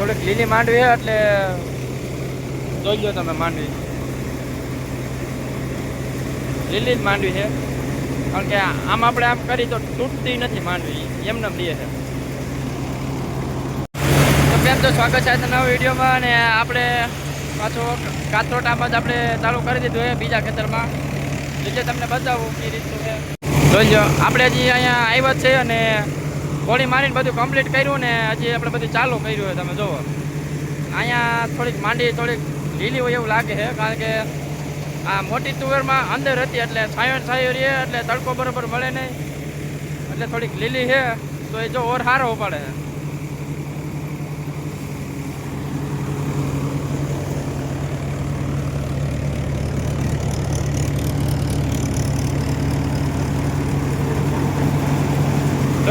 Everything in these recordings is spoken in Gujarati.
થોડીક લીલી માંડવી એટલે જોઈ લો તમે માંડવી. લીલી જ માંડવી છે. કારણ કે આમ આપણે આમ કરી તો તૂટતી નથી માંડવી. એમને એમ છે. તો કેમ તો સ્વાગત છે નવા વિડીયોમાં અને આપણે પાછો કાતરોટામાં જ આપણે ચાલુ કરી દીધું છે બીજા ખેતરમાં. એટલે તમને બતાવું કે રીતનું છે. જોઈ લો આપણે હજી અહીંયા આવ્યા જ છે અને ગોળી મારીને બધું કમ્પ્લીટ કર્યું ને હજી આપણે બધું ચાલુ કર્યું છે, તમે જુઓ અહીંયા થોડીક માંડી, થોડીક લીલી હોય એવું લાગે છે, કારણ કે આ મોટી તુવેરમાં અંદર હતી એટલે છાયો છાયો રહે, એટલે તડકો બરોબર મળે નહીં. એટલે થોડીક લીલી છે, તો એ જો ઓર સારો ઉપાડે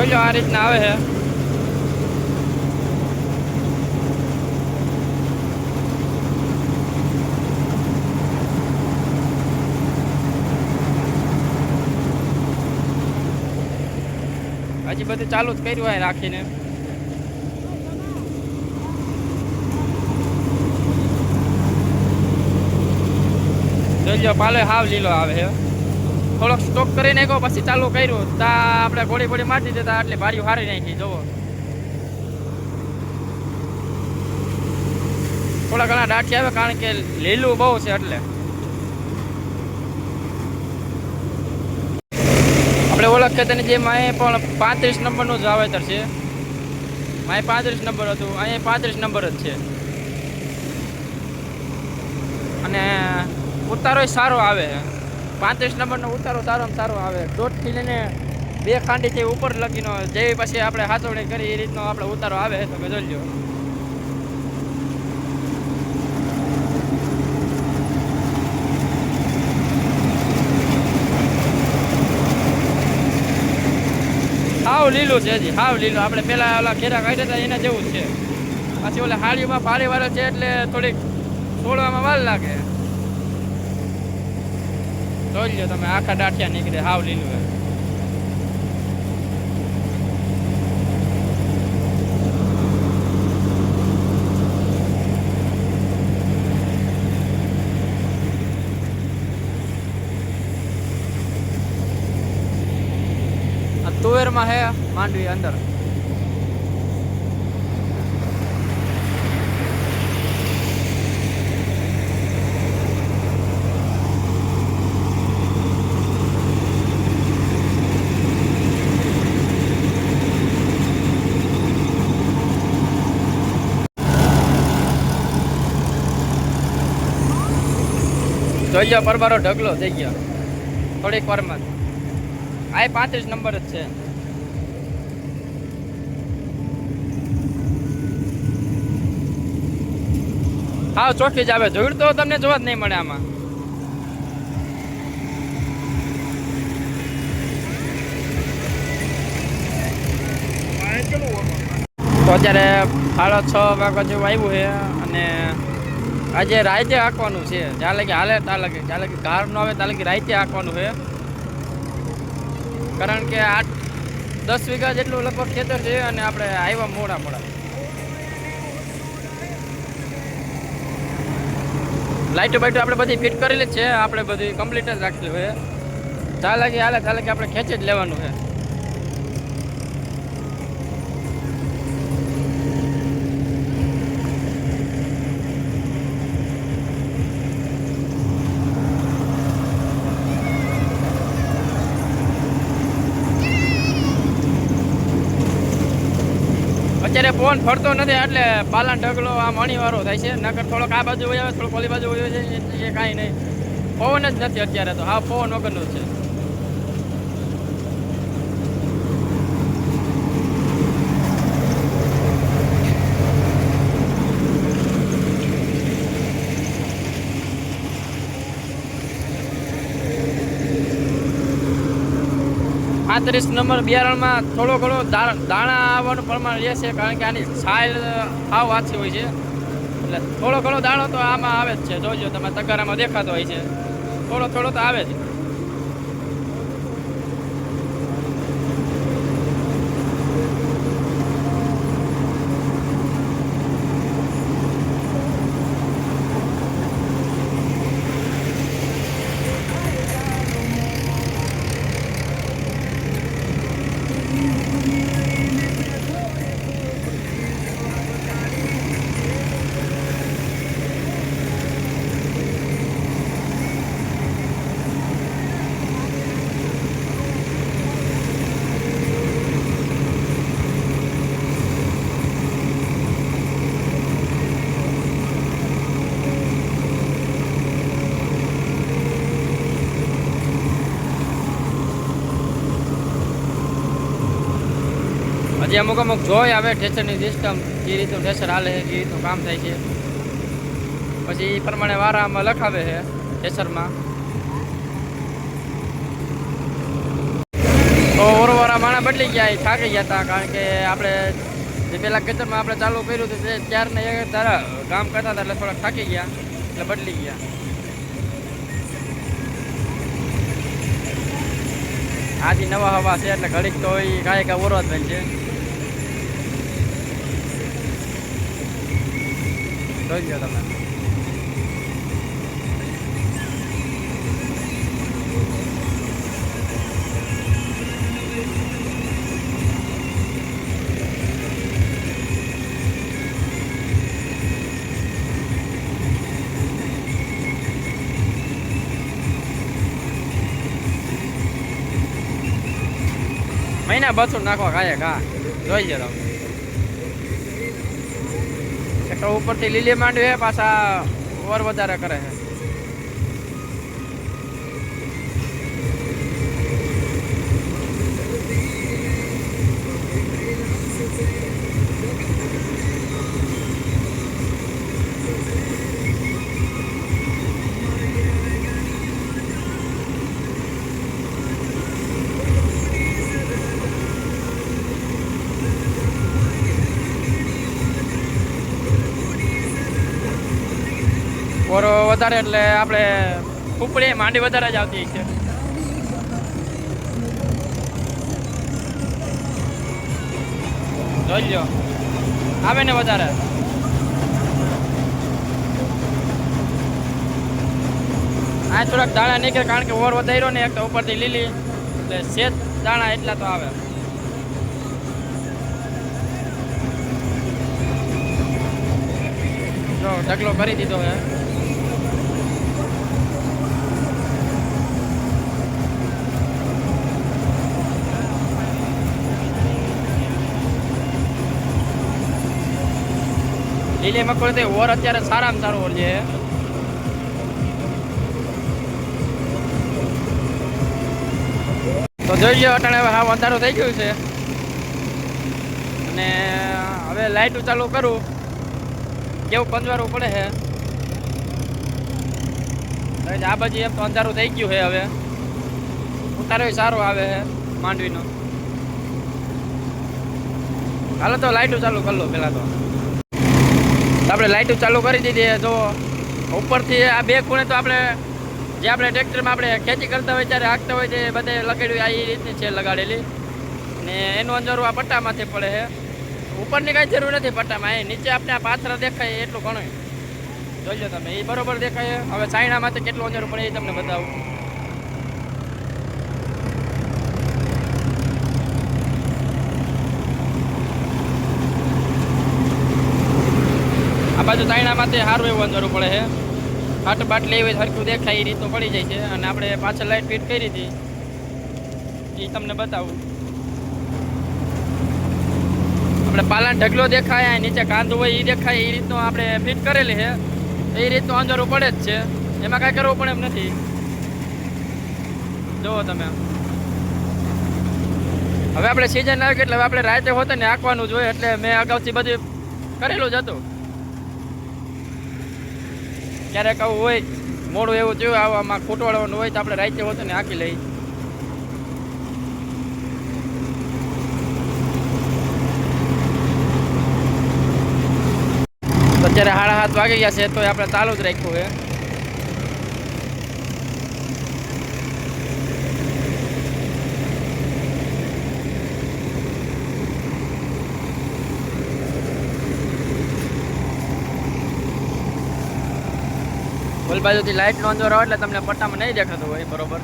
જોઈ લો આ રીતના આવે છે. હજી બધું ચાલુ જ કર્યું હોય રાખીને. જોઈ લો પાલે હાવ લીલો આવે છે. થોડોક સ્ટોક કરી નાખ્યો પછી ચાલુ કર્યું. તા આપણે ગોળી ગોળી મારી દીધા એટલે ભારી હારી નાખી, જુઓ. થોડા ઘણા દાઠી આવે કારણ કે લીલું બહુ છે એટલે. આપણે ઓળખ ખેતરની જે માએ પણ પાંત્રીસ નંબરનું જ વાવેતર છે. માએ પાંત્રીસ નંબર હતું અહીંયા પાંત્રીસ નંબર જ છે. અને ઉતારો સારો આવે. પાંત્રીસ નંબરનો ઉતારો સારામાં સારો આવે. દોઢથી લઈને બે ખાંડીથી ઉપર લગીનો જેવી પછી આપણે હાથવણી કરી એ રીતનો આપણે ઉતારો આવે તો જોઈ લો હાવ લીલું છે હજી, હાવ લીલું. આપણે પેલા ઓલા ખેરા કાઢ્યા હતા, એના જેવું જ છે. પછી ઓલા હાળીમાં પાળી વાળો છે એટલે થોડીક છોડવામાં વાર લાગે. જોઈ લો તમે આખા દાંઠિયા નીકળે હાવ લીલું હે આ તુવેરમાં હે માંડવી અંદર. જોઈ પરબારો ઢગલો થઈ ગયો. થોડીક વારમાં. આ પાંત્રીસ નંબર જ છે. હા ચોખ્ખી જ આવે. જોયું તો તમને જોવા જ નહીં મળે આમાં. અત્યારે સાડા છ વાગ્યા જેવું આવ્યું છે અને આજે રાતે હાંકવાનું છે. જ્યાં લગી હાલે ત્યાં લગી, જ્યાં લગી કાર ન આવે ત્યાં લગી રાતે હાંકવાનું છે. કારણ કે આઠ દસ વીઘા જેટલું લગભગ ખેતર છે અને આપણે આવ્યા મોડા મોડા. લાઇટો બાઇટો આપણે બધી ફિટ કરેલી છે. આપણે બધી કમ્પ્લીટ જ રાખેલી હોય ચાલે કે હાલે ચાલે કે આપણે ખેંચી જ લેવાનું છે અત્યારે ફોન ફરતો નથી, એટલે પાલન ઢગલો આ મણીવાળો થાય છે. નકર થોડોક આ બાજુ વહી આવે, થોડોક ઓલી બાજુ વહી છે એ કાંઈ નહીં. પવન જ નથી અત્યારે તો. હા પવન વગરનું છે. પાંત્રીસ નંબર બિયારણમાં થોડો ઘણો દાણા આવવાનું પ્રમાણ રહેશે કારણ કે આની છાલ સાવ આછી હોય છે. એટલે થોડો ઘણો દાણો તો આમાં આવે જ છે. જોજો તમે તગારામાં દેખાતો હોય છે. થોડો થોડો તો આવે જ. પછી અમુક અમુક જોઈ આવે ઠેસરની સિસ્ટમ જે રીતનું ઠેસર હાલે છે, જે રીતનું કામ થાય છે. પછી એ પ્રમાણે વારામાં લખાવે છે ઠેસરમાં. તો ઓરવારા માણા બદલી ગયા એ થાકી ગયા હતા કારણ કે આપણે જે પેલા ખેતરમાં આપણે ચાલુ કર્યું હતું તે ત્યારને એક તારા કામ કરતા હતા એટલે થોડાક થાકી ગયા, એટલે બદલી ગયા. આજે નવા હવા છે એટલે ઘડીક તો એ કાંઈ કાંઈ ઓરો જ બનશે. જોઈ લો તમે. મહિના બસો નાખવા કાંઈ કા? જોઈ લો તમે. તો ઉપરથી લીલી માંડવી છે પાછા ઓર વધારે કરે છે ઓરો વધારે એટલે આપણે ઉપડી માંડી વધારે જ આવતી છે. જોઈ લો આવે ને વધારે. આ થોડાક દાણા નીકળે કારણ કે ઓર વધાર્યો ને એક તો ઉપરથી લીલી. એટલે શેત દાણા એટલા તો આવે. જો ઢગલો કરી દીધો હે. લીલી મગફળી તો ઓર અત્યારે સારામાં સારો ઓર છે તો જોઈ લો અટાણે હવે હાવ અંધારું થઈ ગયું છે. અને હવે લાઇટું ચાલુ કરું. કેવું પંજવારું પડે છે આ બાજુ એમ તો અંધારું થઈ ગયું છે હવે. ઉતારો સારો આવે છે માંડવીનો. હાલો તો લાઇટું ચાલુ કરી લો તો. આપણે લાઇટો ચાલુ કરી દીધી તો ઉપરથી આ બે ખૂણે તો આપણે જે આપણે ટ્રેક્ટરમાં આપણે ખેતી કરતા હોય ત્યારે હાંકતા હોય તે બધે લગાડ્યું, આ એ રીતની છે લગાડેલી. ને એનું અંજારું આ પટ્ટામાંથી પડે છે. ઉપરની કાંઈ જરૂર નથી પટ્ટામાં, એ નીચે આપણે આ પાથરા દેખાય એટલું ઘણું જોઈ લો તમે એ બરોબર દેખાય હવે ચાઇનામાંથી કેટલું અંજારું પડે એ તમને બતાવું. બાજુ તાયણામાંથી સારું એવું અંધારું પડે છે. ખાટ બાટ લેવી સરખું દેખાય, એ રીતનું પડી જાય છે. અને આપણે પાછળ લાઈટ ફિટ કરી હતી. એ તમને બતાવું. આપણે પાલાન ઢગલો દેખાય નીચે કાંદો હોય એ દેખાય એ રીતનું આપણે ફિટ કરેલી છે. એ રીતનું અંધારું પડે જ છે. એમાં કાંઈ કરવું પણ એમ નથી. જુઓ તમે. હવે આપણે સિઝન આવી એટલે હવે આપણે રાતે હોતે ને આંકવાનું જોઈએ એટલે મેં અગાઉથી બધું કરેલું જ હતું. ક્યારેક આવું હોય, મોડું એવું થયું, આવામાં ખૂટવાડવાનું હોય તો આપણે રાઈતે હોતું ને હાંકી લઈ અત્યારે સાડા સાત વાગી ગયા છે તો આપણે ચાલુ જ રાખ્યું છે. ઓલ બાજુથી લાઈટ નો અંજોર આવે એટલે તમને પટ્ટામાં નહીં દેખાતું હોય, બરોબર?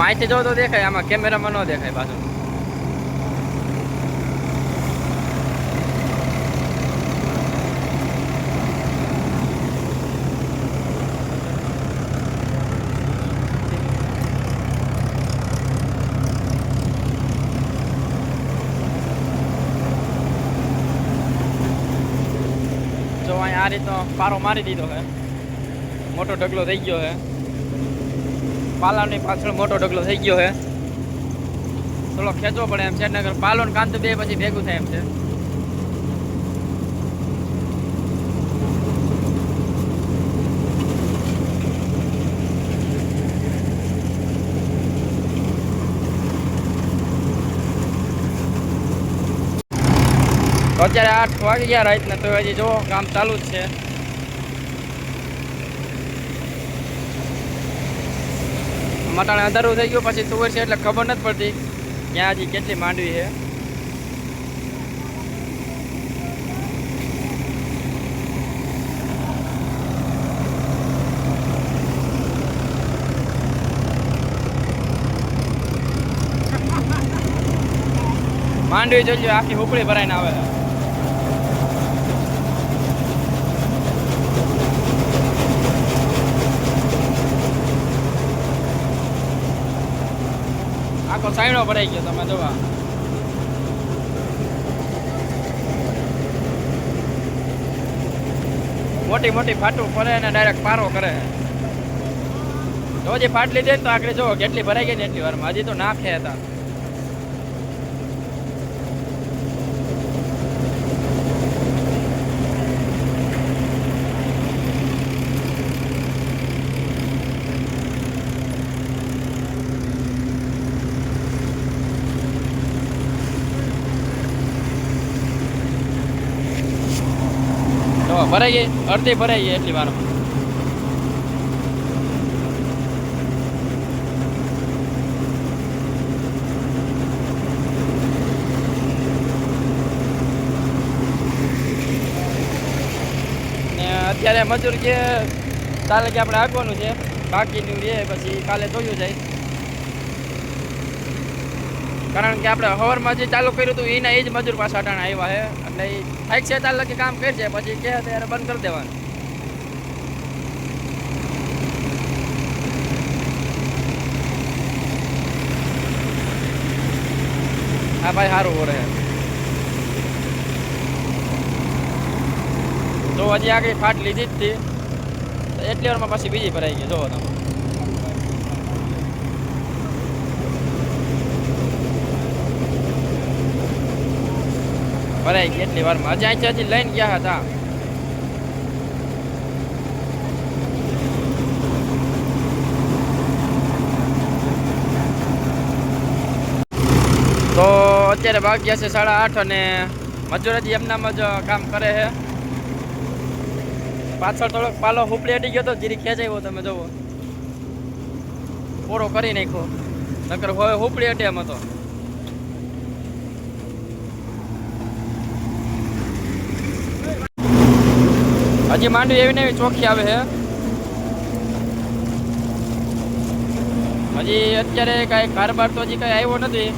માહિતી જો તો દેખાય, આમાં કેમેરામાં ન દેખાય પાછું. અહીંયા આ રીતનો પારો મારી દીધો છે. મોટો ઢગલો થઈ ગયો છે. પાલાની પાછળ મોટો ઢગલો થઈ ગયો છે. થોડો ખેંચવો પડે એમ. છે નગર પાલો ને કાંત બે પછી ભેગું થાય એમ છે. તો અત્યારે આઠ વાગી ગયા રાતને, તો હજી જો કામ ચાલુ જ છે. મટાણે અંધારું થઈ ગયું, પછી સુવર છે એટલે ખબર નથી પડતી ક્યાં હજી કેટલી માંડવી છે. માંડવી જોજો, આખી હુપડી ભરાઈને આવે. આખો સાઈડો ભરાઈ ગયો તમે જોવા. મોટી મોટી ફાટું ફરે અને ડાયરેક્ટ પારો કરે. તો જે ફાટ લીધી ને તો આગળ જો કેટલી ભરાઈ ગઈ ને એટલી વારમાં. હજી તો નાખે હતા. ભરાઈ ગઈ, અડધી ભરાઈ ગઈ એટલી વારમાં. અત્યારે મજૂર કે કાલે કે આપણે આગવાનું છે, બાકીનું રે પછી કાલે જોયું જાય. કારણ કે આપણે હવરમાં જે ચાલુ કર્યું હતું, એના એ જ મજૂર પાછા અટાણા આવ્યા છે. એટલે એ છે તાર લગી કામ કરશે પછી કહે ત્યારે બંધ કરી દેવાનું. હા ભાઈ સારું ઓરે તો હજી આગળ ફાટ લીધી જ હતી એટલી વારમાં પાછી બીજી ભરાઈ ગઈ, જોવો તમે. ભરાઈ ગઈ એટલી વારમાં હજી અહીંથી લઈને ગયા હતા. તો અત્યારે વાગ્યા છે સાડા આઠ અને મજૂર હજી એમનામાં જ કામ કરે છે. પાછળ થોડોક પાલો હુપડી અડી ગયો તો જીરી ખેંચાયો તમે જોવો. પૂરો કરી નાખ્યો. નકર હવે હુપડી એમ હજી માંડવી એવી ને એવી ચોખ્ખી આવે છે. હજી અત્યારે કાંઈ કારબાર તો હજી કાંઈ આવ્યો નથી.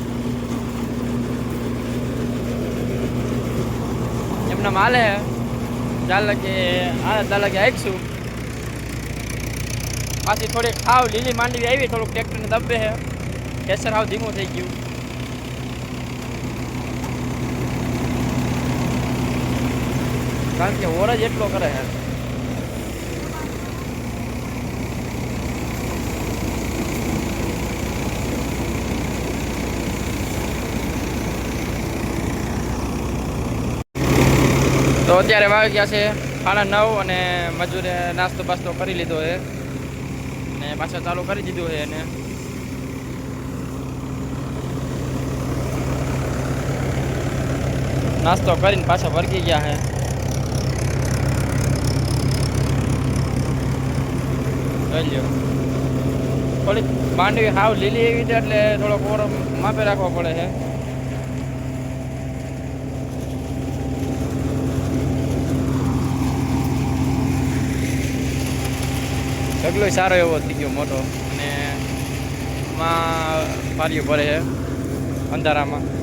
એમના માલે ચાલે કે હા, ચાલે કે આવીશું પાછી થોડીક ખાવ લીલી માંડવી આવી, થોડુંક ટ્રેક્ટરને દબે છે. કેસર હાવ ધીમું થઈ ગયું. કારણ કે ઓર જ એટલો કરે છે. તો અત્યારે વાગ્યા છે સાડા નવ અને મજૂરે નાસ્તો બાસ્તો કરી લીધો છે. ને પાછા ચાલુ કરી દીધું છે એને. નાસ્તો કરીને પાછા વર્ગી ગયા છે. લ્યો થોડીક માંડવી હાવ લીલી એવી છે એટલે થોડોક કોરો માપે રાખવો પડે છે. ઢગલો સારો એવો થઈ ગયો મોટો. અને માં પારિયું ભરે છે અંધારામાં.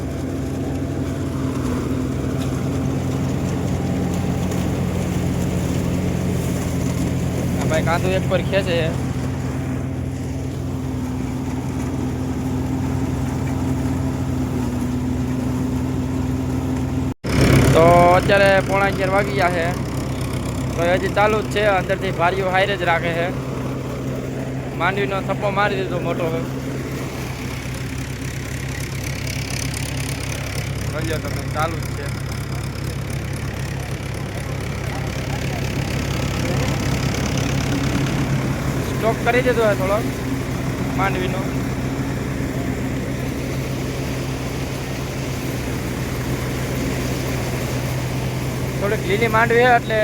ભાઈ કાંદું એક પર ખેંચે છે. તો અત્યારે પોણા અગિયાર વાગી ગયા છે. તો હજી ચાલુ જ છે, અંદરથી ભારીઓ હાઈર જ રાખે છે. માંડવીનો થપ્પો મારી દીધો મોટો. ચાલુ જ છે. સ્ટોક કરી દીધો હોય થોડોક. માંડવીનો. થોડીક લીલી માંડવી એટલે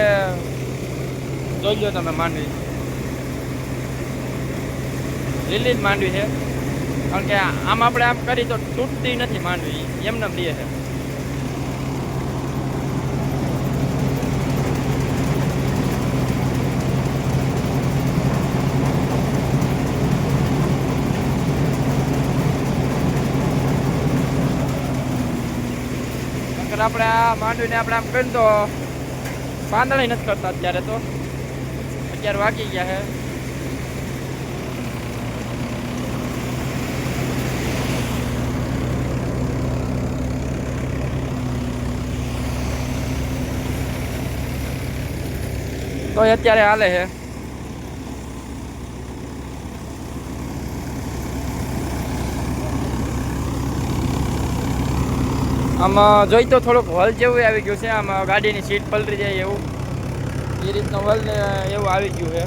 જોઈ લો તમે માંડવી. લીલી જ માંડવી છે. કારણ કે આમ આપણે આમ કરી તો તૂટતી નથી માંડવી. એમને પ્રિય છે. આપણે આ માંડવીને આપણે આમ કરીને તો પાંદડા નથી કરતા અત્યારે તો. અગિયાર વાગી ગયા છે તો અત્યારે હાલે છે આમાં જોઈ તો થોડુંક વલ જેવું આવી ગયું છે. આમાં ગાડીની સીટ પલટી જાય એવું. એ રીતનું વલ એવું આવી ગયું છે.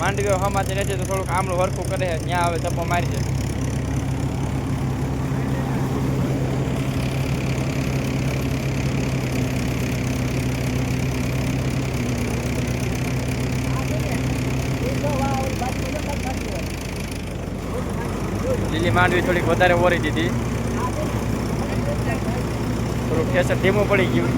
માંડવીઓ હમાતી રહેશે તો થોડુંક આમળું હરખું કરે છે. ત્યાં આવે ધપ્પો મારી દે. લીલી માંડવી થોડીક વધારે ઓરી દીધી. થોડુંક પ્રેશર ધીમું પડી ગયું.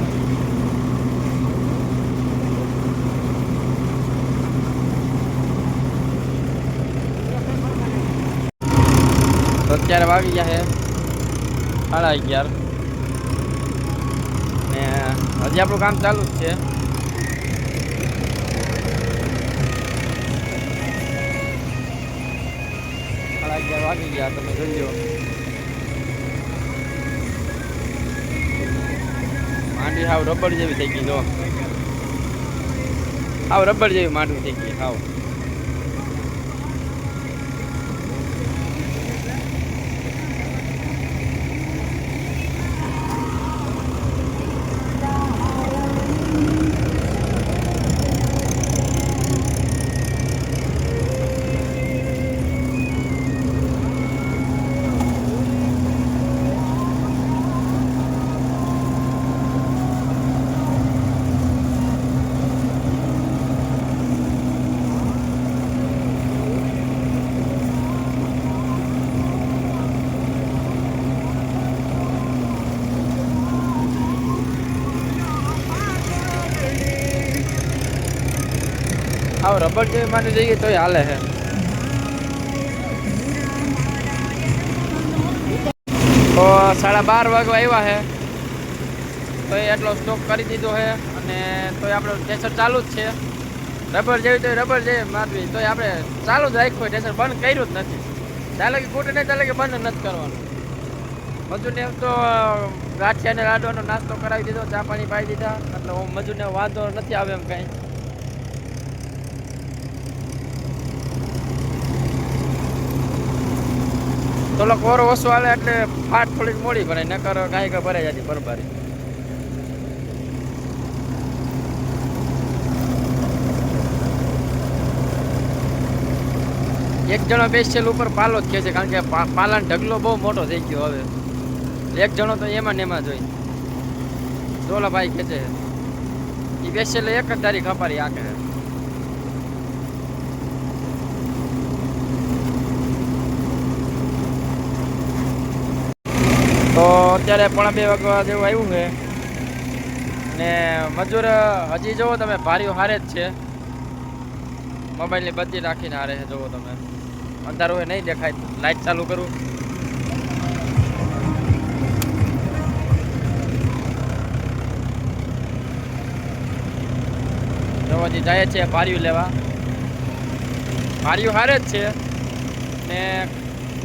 તો અત્યારે વાગી ગયા છે સાડા અગિયાર. ને હજી આપણું કામ ચાલુ જ છે. સાડા અગિયાર વાગી ગયા, તમે જોઈ માંડવી હાવ રબર જેવી થઈ ગઈ જો હાવ રબર જેવી માંડવી થઈ ગઈ હાવ. જેવી માંડવી જઈએ તોય હાલે છે. તો સાડા બાર વાગવા આવ્યા છે. તો એટલો સ્ટોક કરી દીધો છે અને તોય આપણો ટેસર ચાલુ જ છે. રબર જેવી તો રબર જેવી માંડવી તોય આપણે ચાલુ જ રાખ્યું ટેસર બંધ કર્યું જ નથી. ચાલે કે ખૂટે નહીં, ચાલે કે બંધ નથી કરવાનું. મજૂરને એમ તો ગાંઠિયાને લાડવાનો નાસ્તો કરાવી દીધો, ચા પાણી પાઈ દીધા. એટલે હું મજૂરને વાંધો નથી આવે એમ કાંઈ. થોડો કોરો ઓછો હાલે એટલે ફાટ થોડીક મોડી ભરાય નકર કાંઈ કાંઈ ભરાઈ જતી બરબારી એક જણો બેસેલ ઉપર પાલો જ છે, કારણ કે પાલાનો ઢગલો બહુ મોટો થઈ ગયો હવે. એક જણો તો એમાં ને એમાં જોઈ ડોલા ભાઈ ખેંચે એ બેસેલ એક જ તારીખ અપારી આખે તો અત્યારે પોણા બે વાગવા જેવું આવ્યું છે. ને મજૂર, હજી જુઓ તમે ભાર્યું હારે જ છે. મોબાઈલની બત્તી રાખીને હારે છે, જુઓ તમે. અંધારું એ નહીં દેખાય. લાઈટ ચાલુ કરું. જોવાથી જાય છે ભાર્યું લેવા. ભારિયું હારે જ છે. ને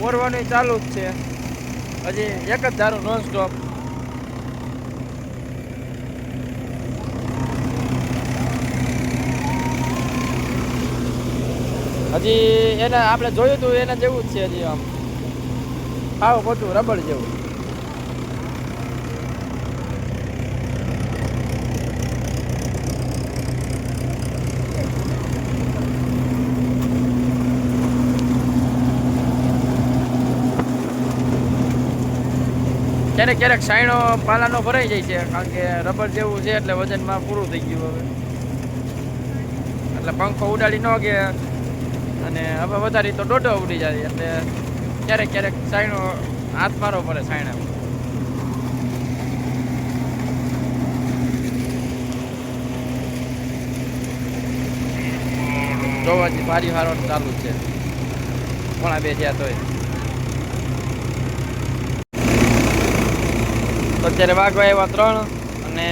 ઓરવાનું ચાલુ જ છે. હજી એક જ ધારું નોન સ્ટોપ હજી એને આપણે જોયું હતું એના જેવું જ છે હજી આમ. આવો પોતું રબડ જેવું. ક્યારેક ક્યારેક સાયણો પાલાનો ભરાઈ જાય છે, કારણ કે રબર જેવું છે એટલે વજનમાં પૂરું થઈ ગયું હવે. એટલે પંખો ઉડાડી ન ગયા અને હવે વધારે તો દોઢો ઉડી જાય, એટલે ક્યારેક ક્યારેક સાયણો હાથ મારવો પડે સાયણા જોવાથી ભારી હારો ચાલુ છે. ઘણા બે જ્યાં તોય. અત્યારે વાઘવા એવા ત્રણ અને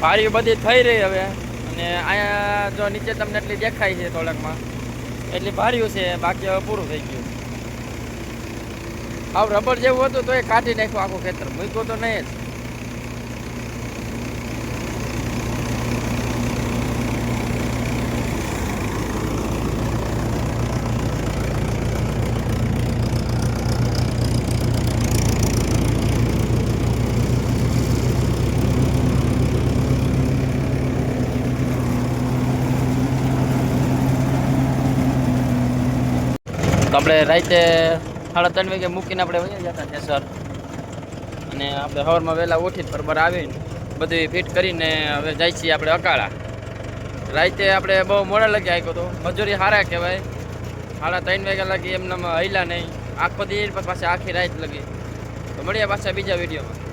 ભારીઓ બધી થઈ રહી હવે. અને અહીંયા જો નીચે તમને એટલી દેખાય છે થોડાકમાં, એટલી ભાર્યું છે, બાકી હવે પૂરું થઈ ગયું. આવ રબર જેવું હતું તો એ કાઢી નાખ્યું આખું ખેતર. મૂક્યું તો નહીં જ. આપણે રાતે સાડા ત્રણ વાગે મૂકીને આપણે વહી જતા છે સર. અને આપણે સવારમાં વહેલા ઉઠીને બરાબર આવીને બધું ફિટ કરીને હવે જાય છીએ આપણે અકાળા. રાતે આપણે બહુ મોડા લગી આવ્યો હતો મજૂરી સારા કહેવાય. સાડા ત્રણ વાગ્યા લાગી એમને હૈલા નહીં. આખો દી પાસે આખી રાત લગી. તો મળીએ પાછા બીજા વિડીયોમાં.